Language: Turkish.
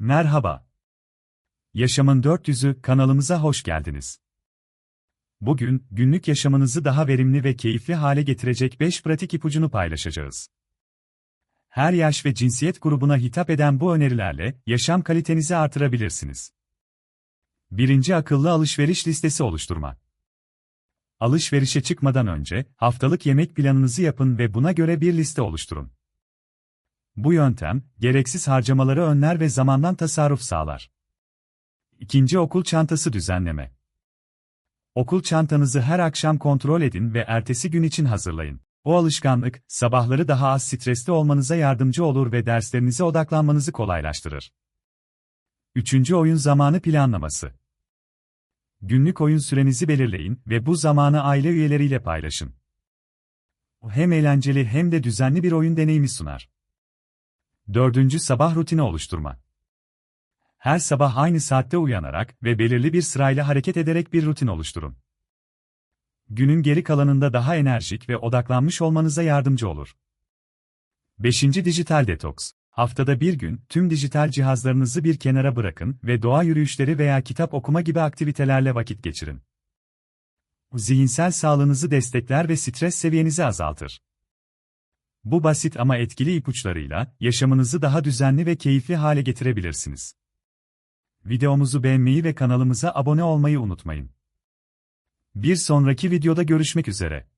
Merhaba. Yaşamın 400'ü kanalımıza hoş geldiniz. Bugün, günlük yaşamınızı daha verimli ve keyifli hale getirecek 5 pratik ipucunu paylaşacağız. Her yaş ve cinsiyet grubuna hitap eden bu önerilerle, yaşam kalitenizi artırabilirsiniz. Birinci akıllı alışveriş listesi oluşturma. Alışverişe çıkmadan önce, haftalık yemek planınızı yapın ve buna göre bir liste oluşturun. Bu yöntem, gereksiz harcamaları önler ve zamandan tasarruf sağlar. İkinci okul çantası düzenleme. Okul çantanızı her akşam kontrol edin ve ertesi gün için hazırlayın. O alışkanlık, sabahları daha az stresli olmanıza yardımcı olur ve derslerinize odaklanmanızı kolaylaştırır. Üçüncü oyun zamanı planlaması. Günlük oyun sürenizi belirleyin ve bu zamanı aile üyeleriyle paylaşın. Bu hem eğlenceli hem de düzenli bir oyun deneyimi sunar. Dördüncü sabah rutini oluşturma. Her sabah aynı saatte uyanarak ve belirli bir sırayla hareket ederek bir rutin oluşturun. Günün geri kalanında daha enerjik ve odaklanmış olmanıza yardımcı olur. 5. Dijital detoks. Haftada bir gün tüm dijital cihazlarınızı bir kenara bırakın ve doğa yürüyüşleri veya kitap okuma gibi aktivitelerle vakit geçirin. Zihinsel sağlığınızı destekler ve stres seviyenizi azaltır. Bu basit ama etkili ipuçlarıyla yaşamınızı daha düzenli ve keyifli hale getirebilirsiniz. Videomuzu beğenmeyi ve kanalımıza abone olmayı unutmayın. Bir sonraki videoda görüşmek üzere.